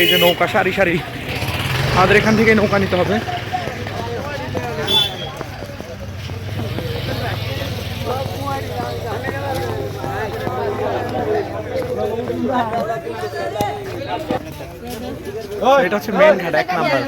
এই যে নৌকা সারি সারি। আমাদের এখান থেকে নৌকা নিতে হবে। এটা হচ্ছে মেন ঘাট এক নাম্বার।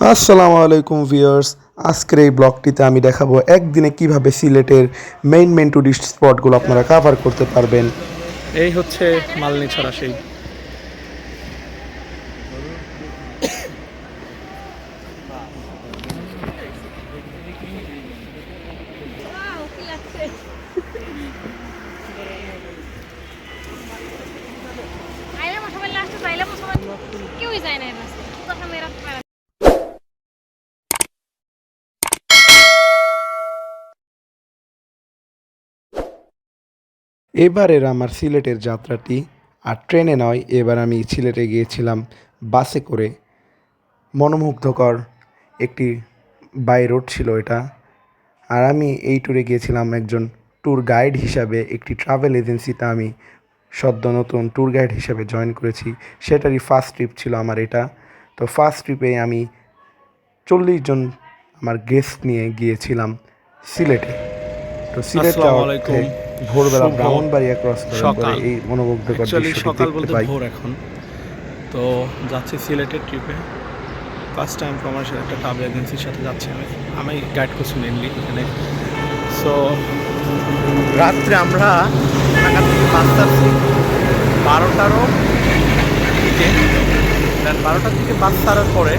আসসালামু আলাইকুম ভিউয়ার্স আজকের এই ব্লগটিতে আমি দেখাবো একদিনে কীভাবে সিলেটের মেইন মেইন টুরিস্ট স্পটগুলো আপনারা কভার করতে পারবেন। এই হচ্ছে মালনি ছড়া সেই কি লাগছে আইলাম সবাই লাস্টে চাইলাম সবাই কেউই যায় না এবার তখন মেয়েরা পারে না। এবারের আমার সিলেটের যাত্রাটি আর ট্রেনে নয় এবার আমি সিলেটে গিয়েছিলাম বাসে করে। মনোমুগ্ধকর একটি বাই রোড ছিল এটা। আর আমি এই ট্যুরে গিয়েছিলাম একজন ট্যুর গাইড হিসাবে একটি ট্রাভেল এজেন্সিতে আমি সদ্য নতুন ট্যুর গাইড হিসাবে জয়েন করেছি। সেটারই ফার্স্ট ট্রিপ ছিল আমার এটা। তো ফার্স্ট ট্রিপে আমি চল্লিশ জন আমার গেস্ট নিয়ে গিয়েছিলাম সিলেটে। তো সিলেট যাওয়ার ভোরবেলা ব্রাহ্মণবাড়িয়া ক্রস করার পরে। এই মনোমুগ্ধকর দৃশ্যটি সকাল বলতে ভোর এখন। তো যাচ্ছি সিলেটের ট্রিপে ফার্স্ট টাইম কমার্শিয়াল একটা ট্রাভেল এজেন্সির সাথে যাচ্ছি আমি। আমি গাইড করছি মেনলি এখানে। সো রাত্রে আমরা ঢাকা থেকে ছাড়ছি বারোটারও দিকে। বারোটার দিকে বাস ছাড়ার পরে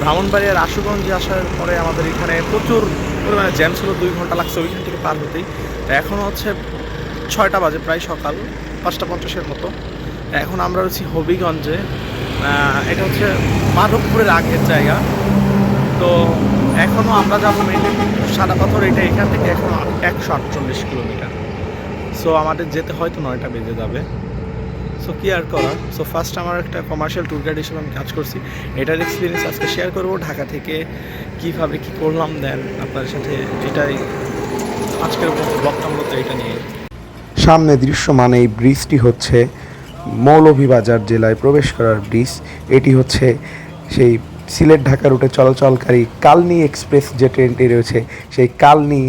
ব্রাহ্মণবাড়িয়ার আশুগঞ্জে আসার পরে আমাদের এখানে প্রচুর পরিমাণে জ্যাম ছিল দুই ঘণ্টা লাগছে ওইখান থেকে পার হতেই। এখন হচ্ছে ছয়টা বাজে প্রায় সকাল, পাঁচটা পঞ্চাশের মতো। এখন আমরা রয়েছি হবিগঞ্জে। এটা হচ্ছে মাধবপুরের আগের জায়গা। তো এখনও আমরা যাব মেনলি সাদা পাথর, এটা এখান থেকে এখন একশো আটচল্লিশ কিলোমিটার। সো আমাদের যেতে হয়তো নয়টা বেজে যাবে। সো কি আর করার সো ফার্স্ট আমার একটা কমার্শিয়াল ট্যুর গাইড হিসেবে আমি কাজ করছি। এটার এক্সপিরিয়েন্স আজকে শেয়ার করব ঢাকা থেকে, কীভাবে কী করলাম দেন আপনার সাথে এটাই আজকের ব্লগটা মূলত এটা নিয়ে। সামনে দৃশ্যমান এই ব্রিজটি হচ্ছে মৌলভীবাজার জেলায় প্রবেশ করার ব্রিজ। এটি হচ্ছে সেই সিলেট ঢাকা রুটে চলাচলকারী কালনি এক্সপ্রেস যে ট্রেনটি রয়েছে, সেই কালনি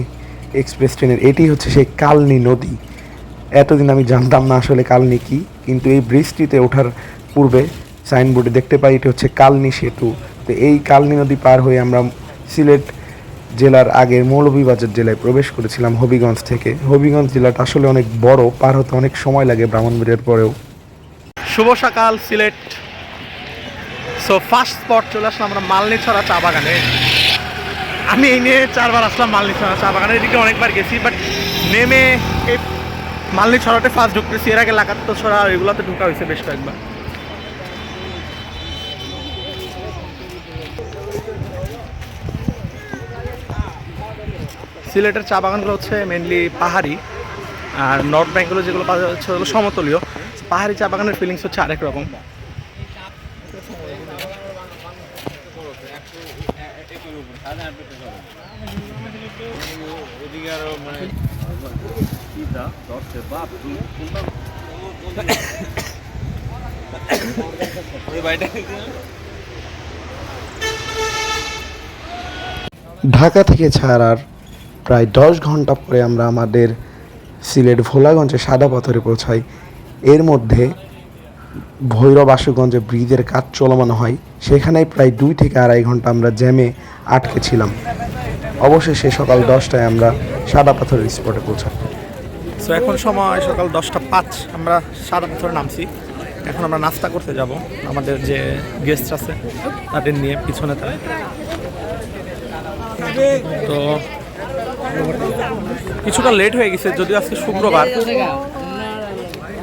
এক্সপ্রেস ট্রেনের, এটি হচ্ছে সেই কালনি নদী। এতদিন আমি জানতাম না আসলে কালনি কি, কিন্তু এই ব্রিজটিতে ওঠার পূর্বে সাইনবোর্ডে দেখতে পাই এটি হচ্ছে কালনি সেতু। তো এই কালনি নদী পার হয়ে আমরা সিলেট জেলার আগের মৌলভীবাজার জেলায় প্রবেশ করেছিলাম হবিগঞ্জ থেকে। হবিগঞ্জ জেলাটা আসলে অনেক বড়, পার হতে অনেক সময় লাগে ব্রাহ্মণবাড়িয়ার পরেও। শুভ সকাল সিলেট। সো ফার্স্ট স্পট চলে আসলাম আমরা মালনি ছড়া চা বাগানে। আমি এই নিয়ে চারবার আসলাম মালনি ছড়া চা বাগানে, এদিকে অনেকবার গেছি বাট নেমে এই মালনি ছড়াতে ফার্স্ট ঢুকতেছি এর আগে লাগাতো ছড়া এগুলোতে ঢুকা হয়েছে বেশ কয়েকবার সিলেটের চা বাগানগুলো হচ্ছে মেনলি পাহাড়ি আর নর্থ ব্যাঙ্কগুলো যেগুলো পাওয়া যাচ্ছে ওগুলো সমতলীয় পাহাড়ি চা বাগানের ফিলিংস হচ্ছে আরেক রকম ঢাকা থেকে ছাড়ার প্রায় দশ ঘণ্টা পরে আমরা আমাদের সিলেট ভোলাগঞ্জে সাদা পাথরে পৌঁছাই। এর মধ্যে ভৈরব আশুগঞ্জে ব্রিজের কাজ চলমান হয়। সেখানেই প্রায় দুই থেকে আড়াই ঘণ্টা আমরা জ্যামে আটকে ছিলাম। অবশেষে সকাল দশটায় আমরা সাদা পাথরের স্পটে পৌঁছাই সো এখন সময় সকাল দশটা পাঁচ, আমরা সাদা পাথরে নামছি। এখন আমরা নাস্তা করতে যাব। আমাদের যে গেস্ট আছে, তাদের নিয়ে পিছনে তারা। তো, কিছুটা লেট হয়ে গেছে, যদিও আজকে শুক্রবার।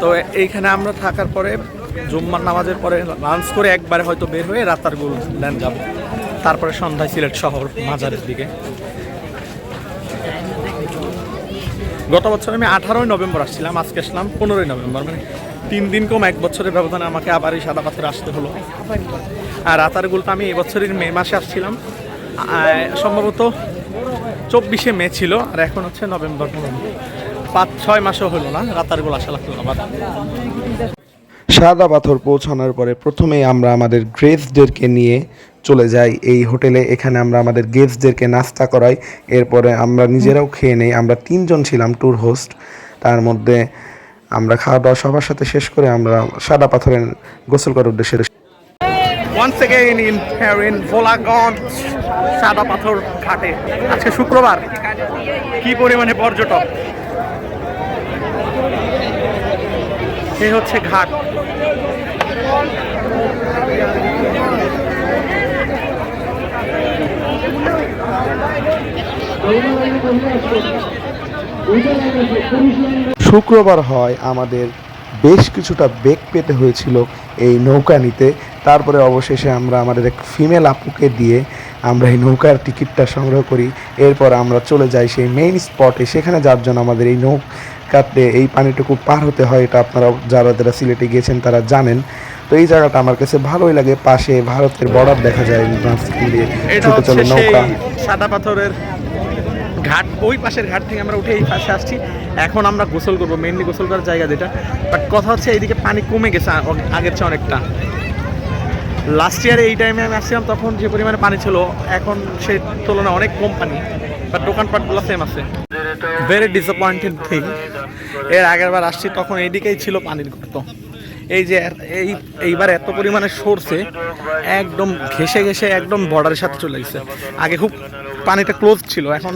তো, এইখানে আমরা থাকার পরে জুম্মার নামাজের পরে লাঞ্চ করে একবারে হয়তো বের হয়ে রাতারগুল ল্যান্ড যাব। তারপরে সন্ধ্যায় সিলেট শহর মাজারের দিকে। গত বছর আমি আঠারোই নভেম্বর আসছিলাম, আজকে আসলাম পনেরোই নভেম্বর মানে তিন দিন কম এক বছরের ব্যবধানে আমাকে আবার এই সাদা পাথরে আসতে হলো। আর রাতারগুলটা আমি এবছরের মে মাসে আসছিলাম। সম্ভবত চব্বিশে মে ছিল, আর এখন হচ্ছে নভেম্বর পাঁচ, ছয় মাসও হলো না, রাতারগুল আসা লাগল আবার। সাদা পাথর পৌঁছানোর পরে প্রথমেই আমরা আমাদের গ্রেসদেরকে নিয়ে চলে যাই। এই হোটেলে এখানে আমরা আমাদের গেস্টদেরকে নাস্তা করাই। এরপরে আমরা নিজেরাও খেয়ে নেই। আমরা তিনজন ছিলাম ট্যুর হোস্ট তার মধ্যে আমরা খাওয়া দাওয়া সবার সাথে শেষ করে আমরা সাদা পাথরের গোসল করার উদ্দেশ্যে once again in in Bholaganj Sada Pathor ঘাটে। আজকে শুক্রবার। কি পরিমাণে পর্যটক? এই হচ্ছে ঘাট। শুক্রবার হয় আমাদের বেশ কিছুটা বেগ পেতে হয়েছিল এই নৌকা নিতে। তারপরে অবশেষে আমরা আমাদের এক ফিমেল আপুকে দিয়ে আমরা এই নৌকার টিকিটটা সংগ্রহ করি। এরপর আমরা চলে যাই সেই মেইন স্পটে সেখানে যার জন্য আমাদের এই নৌকাতে এই পানিটুকু পার হতে হয়। এটা আপনারা যারা যারা সিলেটে গিয়েছেন তারা জানেন। তো এই জায়গাটা আমার কাছে ভালোই লাগে। পাশে ভারতের বর্ডার দেখা যায় ছুটে চলে নৌকা। সাদা পাথরের ঘাট, ওই পাশের ঘাট থেকে আমরা উঠে এই পাশে আসছি। এখন আমরা গোসল করব মেনলি গোসল করার জায়গা যেটা। বাট কথা হচ্ছে এইদিকে পানি কমে গেছে আগের চেয়ে অনেকটা। লাস্ট ইয়ারে এই টাইমে আমি আসছিলাম, তখন যে পরিমাণে পানি ছিল, এখন সেই তুলনায় অনেক কম পানি। বাট দোকানপাটগুলো সেম আছে। ভেরি ডিসঅ্যাপয়েন্টেড থিং এর আগের বার আসছি, তখন এইদিকেই ছিল পানির গর্ত এই যে এই এইবার এত পরিমাণে সরছে, একদম ঘেসে ঘেসে একদম বর্ডারের সাথে চলে গেছে। আগে খুব পানিটা ক্লোজ ছিল, এখন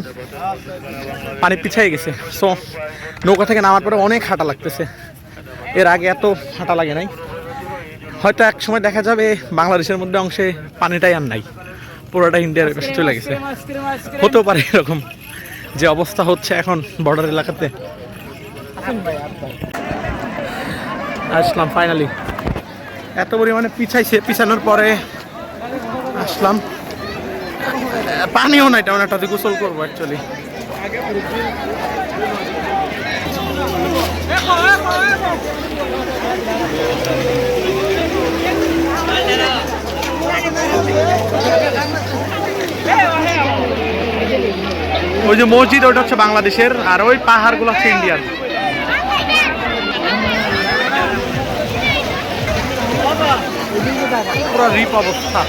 পানি পিছিয়ে গেছে। সো নৌকা থেকে নামার পরে অনেক হাঁটা লাগতেছে। এর আগে এত হাঁটা লাগে নাই। হয়তো এক সময় দেখা যাবে বাংলাদেশের মধ্যে অংশে পানিটাই আর নাই। পুরোটা ইন্ডিয়ার পাশে চলে গেছে। হতেও পারে এরকম যে অবস্থা হচ্ছে এখন বর্ডার এলাকাতে। আসলাম ফাইনালি এত পরিমাণে পিছাইছে, পিছানোর পরে আসলাম। পানিও নাই, তেমন একটা গোসল করব অ্যাকচুয়ালি ওই যে মসজিদ ওটা হচ্ছে বাংলাদেশের, আর ওই পাহাড়গুলো হচ্ছে ইন্ডিয়ার। পুরো রিপ অবস্থা।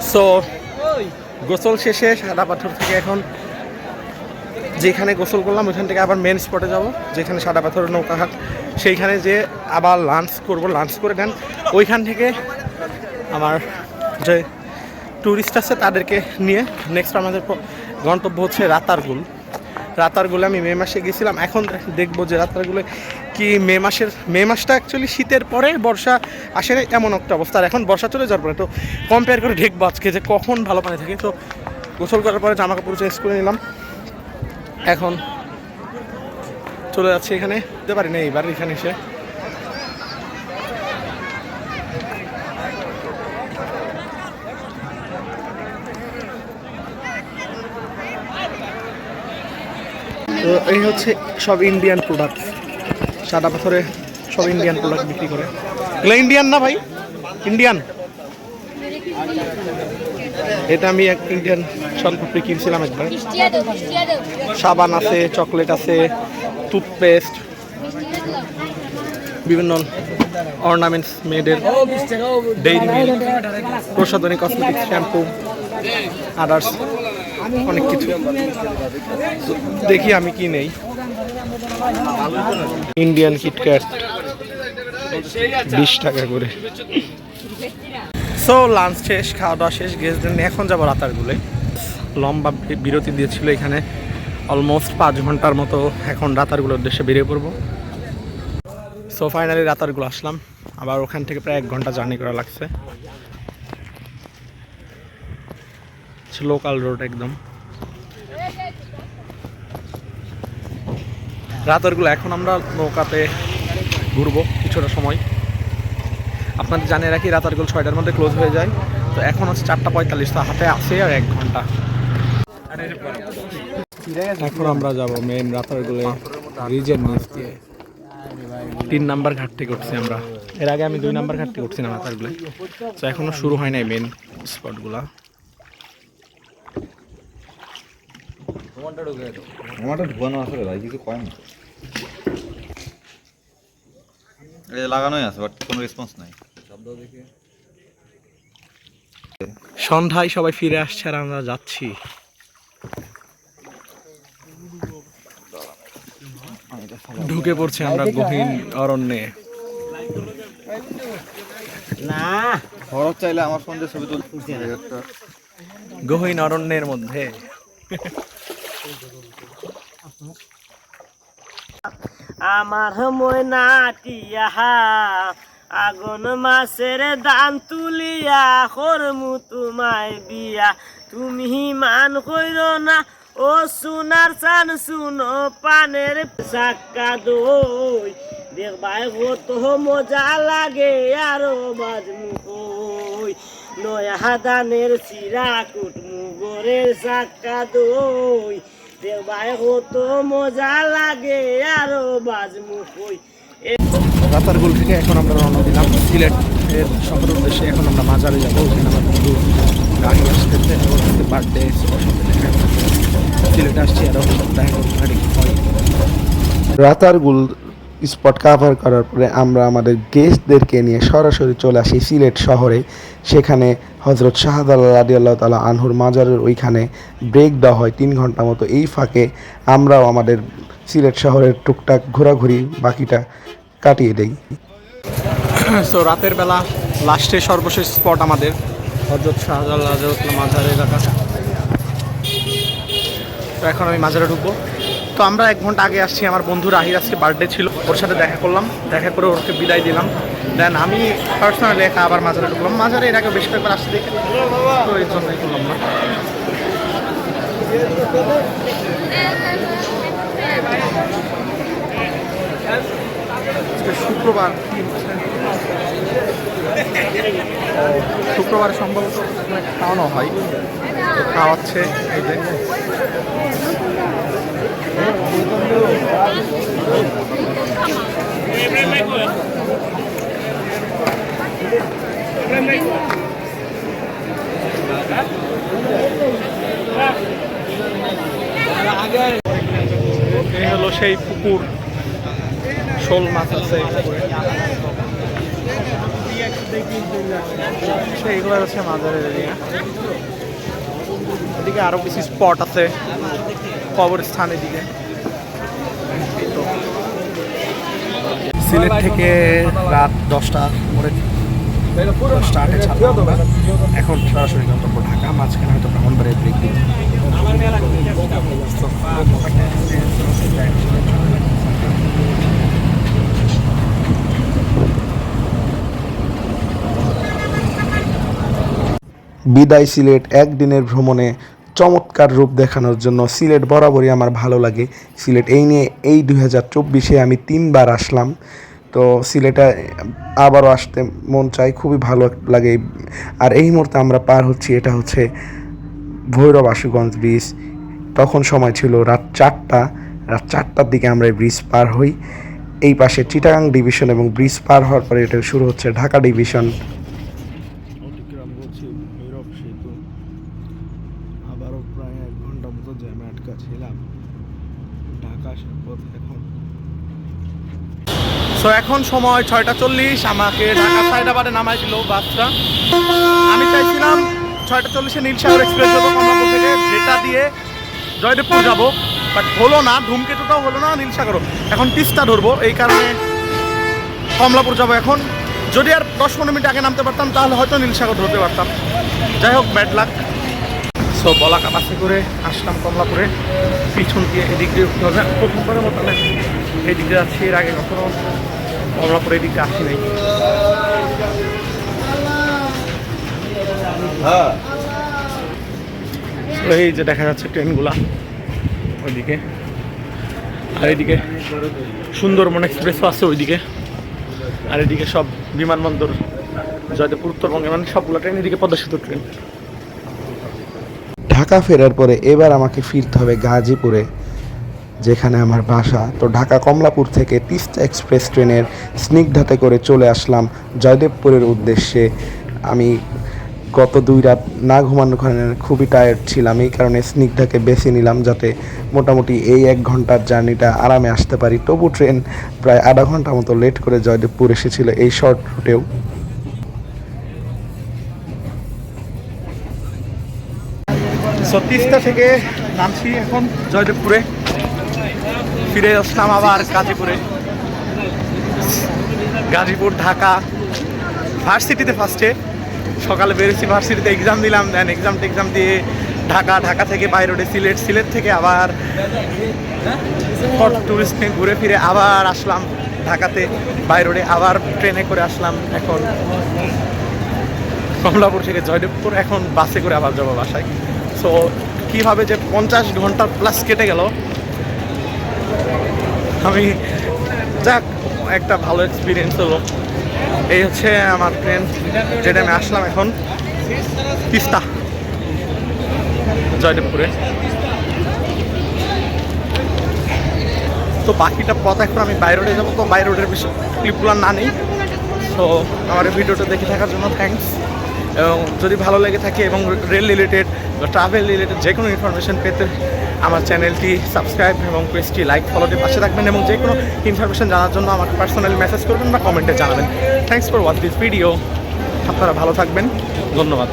সো গোসল শেষে সাদা পাথর থেকে এখন যেখানে গোসল করলাম, ওইখান থেকে আবার মেন স্পটে যাব, যেখানে সাদা পাথরের নৌকাঘাট সেইখানে যে আবার লাঞ্চ করব লাঞ্চ করে দেন। ওইখান থেকে আমার যে ট্যুরিস্ট আছে, তাদেরকে নিয়ে নেক্সট আমাদের গন্তব্য হচ্ছে রাতারগুল। রাতারগুলে আমি মে মাসে গেছিলাম, এখন দেখ- দেখব যে রাতারগুলে কি মে মাসের, মে মাসটা অ্যাকচুয়ালি শীতের পরে, বর্ষা আসে এমন একটা অবস্থা। আর এখন বর্ষা চলে যাওয়ার পরে, তো কম্পেয়ার করে ঢেক আজকে যে কখন ভালো পানি থাকে। তো গোসল করার পরে জামা কাপড় চেঞ্জ করে নিলাম। এখন চলে যাচ্ছি এখানে। যেতে পারি না এইবার এখানে এসে। তো এই হচ্ছে সব ইন্ডিয়ান প্রোডাক্ট সাদা পাথরে সব ইন্ডিয়ান প্রোডাক্ট বিক্রি করে। এগুলো ইন্ডিয়ান না ভাই? ইন্ডিয়ান এটা আমি এক ইন্ডিয়ান শলপাপড়ি কিনছিলাম একবার। সাবান আছে, চকলেট আছে টুথপেস্ট বিভিন্ন অর্নামেন্টস মেয়েদের ডেইরি মিল্ক প্রসাধনী কসমেটিক্স শ্যাম্পু আদার্স অনেক কিছু। দেখি আমি কি নেই। ইন্ডিয়ান কিটক্যাট বিশ টাকা করে। সো লাঞ্চ শেষ, খাওয়া দাওয়া শেষ নিয়ে এখন যাব রাতারগুলে। লম্বা বিরতি দিয়েছিল এখানে। অলমোস্ট পাঁচ ঘণ্টার মতো এখন রাতারগুলোর উদ্দেশ্যে বেরিয়ে পড়ব। সো ফাইনালি রাতারগুলো আসলাম। আবার ওখান থেকে প্রায় এক ঘণ্টা জার্নি করা লাগছে। লোকাল রোড একদম। রাতারগুলো এখন আমরা নৌকাতে ঘুরবো কিছুটা সময়। আপনাদের জানিয়ে রাখি রাতারগুল ছয়টার মধ্যে ক্লোজ হয়ে যায়। তো এখন হচ্ছে চারটা পঁয়তাল্লিশ তো হাতে আছে আর এক ঘণ্টা। এখন আমরা যাব মেন রাতারগুলে ব্রিজের নিচ দিয়ে। তিন নাম্বার ঘাট থেকে উঠছি আমরা। এর আগে আমি দুই নাম্বার ঘাট থেকে উঠছিলাম রাতারগুলে। তো এখনও শুরু হয় নাই মেন স্পটগুলা আমারটা ঢুকানো আসলে ভাই কিছু কয় না লাগানোই আছে বাট কোনো রেসপন্স নাই। সন্ধ্যায় সবাই ফিরে আসছে আর আমরা যাচ্ছি। ঢুকে পড়ছে আমরা গহীন অরণ্যে। খরচ চাইলে আমার ফোন দিয়ে ছবি তুলতে একটা। গহীন অরণ্যের মধ্যে। আমার ময়নাটিয়া আগুন মাসের দান তুলিয়া করমু তোমায় বিয়া তুমি মান কইর না, ও সোনার চান শুনো পানের সাক্কা দই। দেখবাই কত মজা লাগে আরও বাজমু কই। নয়া দানের চিরা কুটমু গোরের সাক্কা দই। দেখবাই কত মজা লাগে আরও বাজমু কই। রাতারগুল থেকে এখন আমরা রওনা দিলাম সিলেটের সফর উদ্দেশ্যে এখন আমরা মাজারে যাব ওখানে আমার বন্ধু গাড়ি আসতেছে ওর সাথে বার্থডে সিলেট আসছি দেখা করব গাড়ি হয়? রাতারগুল স্পট কাভার করার পরে আমরা আমাদের গেস্টদেরকে নিয়ে সরাসরি চলে আসি সিলেট শহরে। সেখানে হজরত শাহদাল্লাহ রাদি আল্লাহ তালা আনহুর মাজারের ওইখানে ব্রেক দেওয়া হয় তিন ঘণ্টা মতো। এই ফাঁকে আমরাও আমাদের সিলেট শহরের টুকটাক ঘোরাঘুরি বাকিটা কাটিয়ে দেই। সো রাতের বেলা লাস্টে সর্বশেষ স্পট আমাদের হজরত শাহজালাল মাজার এলাকা। তো এখন আমি মাজারে ঢুকবো। তো আমরা এক ঘণ্টা আগে আসছি, আমার বন্ধু রাহির আজকে বার্থডে ছিল, ওর সাথে দেখা করলাম, দেখা করে ওকে বিদায় দিলাম। দেন আমি পার্সোনালি একা আবার মাজারে ঢুকলাম। মাজারে এর আগে বেশ কয়েকবার আসতে দেখে, তো এই জন্যই করলাম না। শুক্রবার শুক্রবার সম্ভবত খাওয়ানো হয় খাওয়াচ্ছে, এই যে। হলো সেই পুকুর। শোল মাছ আছে। সেইগুলো হচ্ছে মাজারের এরিয়া এদিকে আরও কিছু স্পট আছে। কবর কবরস্থান এদিকে এই তো। সিলেট থেকে রাত দশটা পরে আটে ছাড়লাম। এখন সরাসরি গন্তব্য ঢাকা, মাঝখানে হয়তো ব্রাহ্মণবাড়ির ব্রেক দিই বিদায় সিলেট একদিনের ভ্রমণে চমৎকার রূপ দেখানোর জন্য সিলেট বরাবরই আমার ভালো লাগে। সিলেট এই নিয়ে, এই দুই হাজার চব্বিশে আমি তিনবার আসলাম। তো সিলেটে আবারও আসতে মন চাই খুবই ভালো লাগে। আর এই মুহূর্তে আমরা পার হচ্ছি, এটা হচ্ছে ভৈরব আশুগঞ্জ ব্রিজ তখন সময় ছিল রাত চারটা। রাত চারটার দিকে আমরা এই ব্রিজ পার হই। এই পাশে চিটাগাং ডিভিশন এবং ব্রিজ পার হওয়ার পরে এটা শুরু হচ্ছে ঢাকা ডিভিশন অতিক্রম করছি ভৈরব সেতু আবারও প্রায় এক ঘণ্টা মতো জ্যামে আটকা ছিলাম ঢাকা আসার পথ এখন সো এখন সময় ছয়টা চল্লিশ, আমাকে ঢাকা সাইদাবাদে নামাই দিল বাসটা। আমি চাইছিলাম ছয়টা চল্লিশে নীলসাগর এক্সপ্রেস যাব যেটা দিয়ে জয়দেবপুর যাব। বাট হলো না, ধূমকেতুটাও হলো না নীলসাগরও এখন তিস্তা ধরবো, এই কারণে কমলাপুর যাব এখন। যদি আর দশ পনেরো মিনিট আগে নামতে পারতাম, তাহলে হয়তো নীলসাগর ধরতে পারতাম। যাই হোক ব্যাড লাক সো বলাকা বাসে করে আসলাম কমলাপুরে। পিছন দিয়ে এদিক দিয়ে উঠতে হবে। প্রথমবারের মতো আমি এদিক দিয়ে যাচ্ছি এর আগে কখনো কমলাপুরে এদিকে আসি নাই এই যে দেখা যাচ্ছে ট্রেনগুলা ওইদিকে। আর এইদিকে সুন্দরবন এক্সপ্রেসও আছে ওইদিকে। আর এদিকে সব বিমানবন্দর জয়দেবপুর উত্তরবঙ্গে মানে সবগুলো ট্রেন এদিকে পদ্মা সেতু ট্রেন। ঢাকা ফেরার পরে এবার আমাকে ফিরতে হবে গাজীপুরে, যেখানে আমার বাসা। তো ঢাকা কমলাপুর থেকে তিস্তা এক্সপ্রেস ট্রেনের স্নিগ্ধাতে করে চলে আসলাম জয়দেবপুরের উদ্দেশ্যে। আমি গত দুই রাত না ঘুমানোর কারণে খুবই টায়ার্ড ছিলাম, এই কারণে স্নিগ্ধাকে বেছে নিলাম যাতে মোটামুটি এই এক ঘণ্টার জার্নিটা আরামে আসতে পারি। তবু ট্রেন প্রায় আধা ঘণ্টা মতো লেট করে জয়দেবপুর এসেছিল এই শর্ট রুটেও সো তিস্তা থেকে নামছি এখন জয়দেবপুরে। ফিরে আসলাম আবার গাজীপুরে। গাজীপুর, ঢাকা। ভার্সিটিতে ফার্স্টে সকালে বেরিয়েছি ভার্সিটিতে এক্সাম দিলাম দেন এক্সাম টেক্সাম দিয়ে ঢাকা ঢাকা থেকে বাই রোডে সিলেট সিলেট থেকে আবার টুরিস্ট নিয়ে ঘুরে ফিরে আবার আসলাম ঢাকাতে। বাই রোডে আবার ট্রেনে করে আসলাম এখন। কমলাপুর থেকে জয়দেবপুর, এখন বাসে করে আবার যাব বাসায়। সো কীভাবে যে পঞ্চাশ ঘণ্টা প্লাস কেটে গেল, আমি যাক, একটা ভালো এক্সপিরিয়েন্স হলো। এই হচ্ছে আমার ট্রেন যেটা আমি আসলাম এখন, তিস্তা, জয়দেবপুরে। তো বাকিটা পথ এখন আমি বাই রোডে যাব, তো বাই রোডের বিষয় ক্লিপগুলো না নেই। সো আমার ভিডিওটা দেখে থাকার জন্য থ্যাঙ্কস এবং যদি ভালো লেগে থাকে এবং রেল রিলেটেড বা ট্রাভেল রিলেটেড যে কোনো ইনফরমেশান পেতে আমার চ্যানেলটি সাবস্ক্রাইব এবং পেজটি লাইক ফলোতে পাশে রাখবেন এবং যে কোনো ইনফরমেশান জানার জন্য আমাকে পার্সোনালি মেসেজ করবেন বা কমেন্টে জানাবেন। Thanks for watch this video আপনারা ভালো থাকবেন। ধন্যবাদ।